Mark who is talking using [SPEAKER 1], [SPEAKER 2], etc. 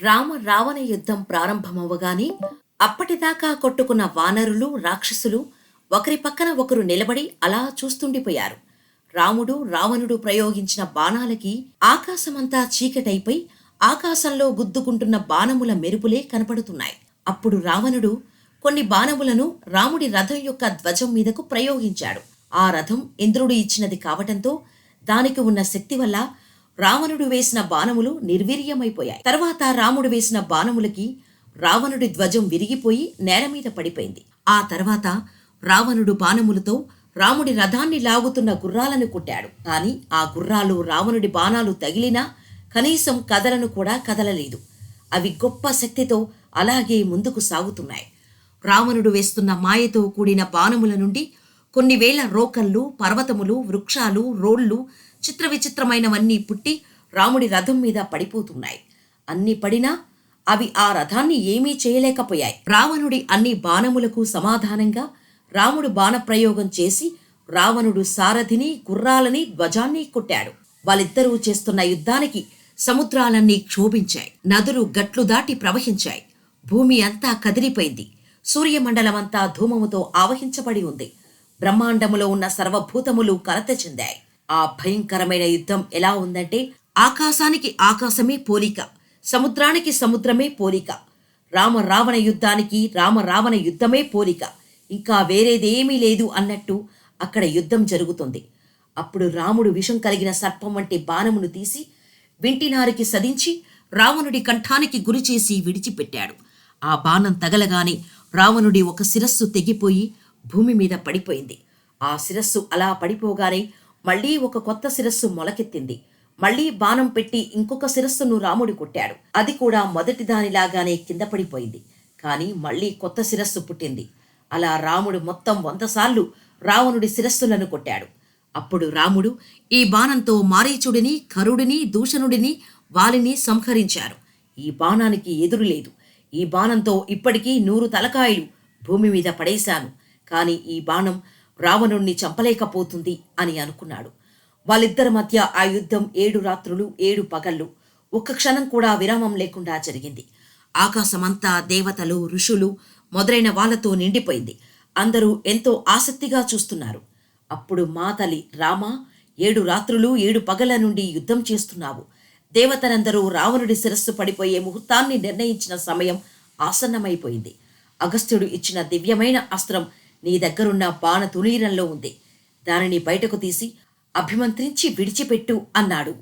[SPEAKER 1] రామ రావణ యుద్ధం ప్రారంభమవగానే అప్పటిదాకా కొట్టుకున్న వానరులు రాక్షసులు ఒకరి పక్కన ఒకరు నిలబడి అలా చూస్తుండిపోయారు. రాముడు రావణుడు ప్రయోగించిన బాణాలకి ఆకాశమంతా చీకటైపోయి ఆకాశంలో గుద్దుకుంటున్న బాణముల మెరుపులే కనపడుతున్నాయి. అప్పుడు రావణుడు కొన్ని బాణములను రాముడి రథం యొక్క ధ్వజం మీదకు ప్రయోగించాడు. ఆ రథం ఇంద్రుడు ఇచ్చినది కావటంతో దానికి ఉన్న శక్తి వల్ల రావణుడు వేసిన బాణములు నిర్వీర్యమైపోయాయి. తర్వాత రాముడు వేసిన బాణములకి రావణుడి ధ్వజం విరిగిపోయి నేల మీద పడిపోయింది. ఆ తర్వాత రావణుడు బాణములతో రాముడి రథాన్ని లాగుతున్న గుర్రాలను కొట్టాడు. కాని ఆ గుర్రాలు రావణుడి బాణాలు తగిలినా కనీసం కదలను కూడా కదలలేదు. అవి గొప్ప శక్తితో అలాగే ముందుకు సాగుతున్నాయి. రావణుడు వేస్తున్న మాయతో కూడిన బాణముల నుండి కొన్ని వేల రోకళ్ళు పర్వతములు వృక్షాలు రోళ్ళు చిత్ర విచిత్రమైనవన్నీ పుట్టి రాముడి రథం మీద పడిపోతున్నాయి. అన్ని పడినా అవి ఆ రథాన్ని ఏమీ చేయలేకపోయాయి. రావణుడి అన్ని బాణములకు సమాధానంగా రాముడు బాణప్రయోగం చేసి రావణుడు సారథిని గుర్రాలని ధ్వజాన్ని కొట్టాడు. వాళ్ళిద్దరూ చేస్తున్న యుద్ధానికి సముద్రాలన్నీ క్షోభించాయి. నదులు గట్లు దాటి ప్రవహించాయి. భూమి అంతా కదిలిపోయింది. సూర్యమండలమంతా ధూమముతో ఆవహించబడి ఉంది. బ్రహ్మాండములో ఉన్న సర్వభూతములు కలత చెందాయి. ఆ భయంకరమైన యుద్ధం ఎలా ఉందంటే ఆకాశానికి ఆకాశమే పోలిక సముద్రానికి సముద్రమే పోలిక రామ రావణ యుద్ధానికి రామ రావణ యుద్ధమే పోలిక. ఇంకా వేరేదేమీ లేదు అన్నట్టు అక్కడ యుద్ధం జరుగుతుంది. అప్పుడు రాముడు విషం కలిగిన సర్పం వంటి బాణమును తీసి వింటినారికి సదించి రావణుడి కంఠానికి గురిచేసి విడిచిపెట్టాడు. ఆ బాణం తగలగానే రావణుడి ఒక శిరస్సు తెగిపోయి భూమి మీద పడిపోయింది. ఆ శిరస్సు అలా పడిపోగానే మళ్ళీ ఒక కొత్త శిరస్సు మొలకెత్తింది. మళ్ళీ బాణం పెట్టి ఇంకొక శిరస్సును రాముడు కొట్టాడు. అది కూడా మొదటి దానిలాగానే కింద పడిపోయింది. కానీ మళ్ళీ కొత్త శిరస్సు పుట్టింది. అలా రాముడు మొత్తం వంద సార్లు రావణుడి శిరస్సులను కొట్టాడు. అప్పుడు రాముడు ఈ బాణంతో మారీచుడిని కరుడిని దూషణుడిని వాలిని సంహరించారు. ఈ బాణానికి ఎదురు లేదు. ఈ బాణంతో ఇప్పటికీ నూరు తలకాయలు భూమి మీద పడేశాను. కానీ ఈ బాణం రావణుణ్ణి చంపలేకపోతుంది అని అనుకున్నాడు. వాళ్ళిద్దరి మధ్య ఆ యుద్ధం ఏడు రాత్రులు ఏడు పగళ్ళు. ఒక్క క్షణం కూడా విరామం లేకుండా జరిగింది. ఆకాశమంతా దేవతలు ఋషులు మొదలైన వాళ్ళతో నిండిపోయింది. అందరూ ఎంతో ఆసక్తిగా చూస్తున్నారు. అప్పుడు మాతలి రామ ఏడు రాత్రులు ఏడు పగల నుండి యుద్ధం చేస్తున్నావు. దేవతలందరూ రావణుడి శిరస్సు పడిపోయే ముహూర్తాన్ని నిర్ణయించిన సమయం ఆసన్నమైపోయింది. అగస్త్యుడు ఇచ్చిన దివ్యమైన అస్త్రం నీ దగ్గరున్న బాణ తులీరంలో ఉంది. దానిని బయటకు తీసి అభిమంత్రించి విడిచిపెట్టు అన్నాడు.